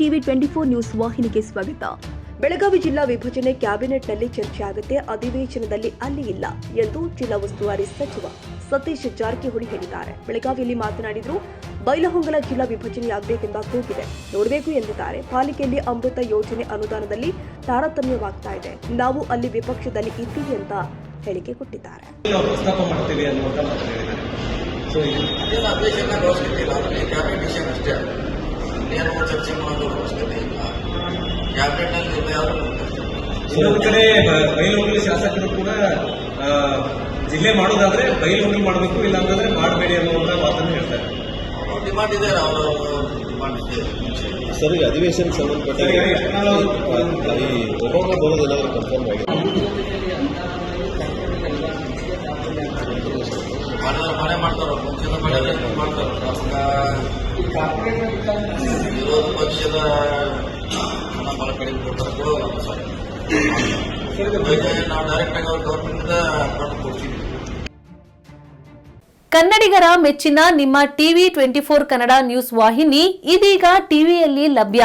TV twenty four news ವಾಹಿನಿಗೆ ಸ್ವಾಗತ. ಬೆಳಗಾವಿ ಜಿಲ್ಲಾ ವಿಭಜನೆ ಕ್ಯಾಬಿನೆಟ್ನಲ್ಲಿ ಚರ್ಚೆ ಆಗುತ್ತೆ. ಅಧಿವೇಶನದಲ್ಲಿ ಅಲ್ಲಿ ಇಲ್ಲ ಎಂದು ಜಿಲ್ಲಾ ಉಸ್ತುವಾರಿ ಸಚಿವ ಸತೀಶ್ ಜಾರಕಿಹೊಳಿ ಹೇಳಿದ್ದಾರೆ. ಬೆಳಗಾವಿಯಲ್ಲಿ ಮಾತನಾಡಿದ್ರು ಬೈಲಹೊಂಗಲ ಜಿಲ್ಲಾ ವಿಭಜನೆಯಾಗಬೇಕೆಂಬ ಕೂಗಿದೆ. ನೋಡಬೇಕು ಎಂದಿದ್ದಾರೆ. ಪಾಲಿಕೆಯಲ್ಲಿ ಅಮೃತ ಯೋಜನೆ ಅನುದಾನದಲ್ಲಿ ತಾರತಮ್ಯವಾಗ್ತಾ ಇದೆ. ನಾವು ಅಲ್ಲಿ ವಿಪಕ್ಷದಲ್ಲಿ ಇದ್ದೀವಿ ಅಂತ ಹೇಳಿಕೆ ಕೊಟ್ಟಿದ್ದಾರೆ. ಅಷ್ಟೇ ನೇರವಾಗಿ ಚರ್ಚೆ ಮಾಡೋದು ಅವಶ್ಯಕತೆ ಇಲ್ಲ. ಕ್ಯಾಬಿನೆಟ್ನಲ್ಲಿ ನಿರ್ಣಯ ಇನ್ನೊಂದು ಕಡೆ ಬ- ಹೋಗಲಿ ಶಾಸಕರು ಕೂಡ ಜಿಲ್ಲೆ ಮಾಡೋದಾದ್ರೆ ಬೈಲಹೊಂಗಲ್ ಮಾಡಬೇಕು ಇಲ್ಲ ಅಂತಂದ್ರೆ ಮಾಡಬೇಡಿ ಅನ್ನುವಂತ ಮಾತನ್ನು ಹೇಳ್ತಾರೆ. ಅವ್ರ ಡಿಮಾಂಡ್ ಇದೆ ಅವರ ಡಿಮಾಂಡ್ ಇದೆ. ಸರ್ ಈ ಅಧಿವೇಶನ ಸಂಬಂಧಪಟ್ಟ ಈಗ ಈ ಒಬ್ಬೊಬ್ಬರ ಬರೋದು ಏನಾದರೂ ಕನ್ಫರ್ಮ್ ಆಗಿದೆ. ಮನೆ ಮಾಡ್ತಾರ ಮುಂಚೆ ಮನೆ ಮಾಡ್ತಾರ ವಿರೋಧ ಪಕ್ಷದ ಬಲ ಕಡಿಮೆ ಕೊಡ್ತಾರೆ ಕೊಡೋಲ್ಲ ಸರ್ ನಾವು ಡೈರೆಕ್ಟ್ ಆಗಿ ಅವ್ರ ಗೌರ್ಮೆಂಟ್ ಫಂಡ್ ಕೊಡ್ತೀವಿ ಕನ್ನಡಿಗರ ಮೆಚ್ಚಿನ ನಿಮ್ಮ TV twenty four Kannada news ವಾಹಿನಿ ಇದೀಗ ಟಿವಿಯಲ್ಲಿ ಲಭ್ಯ.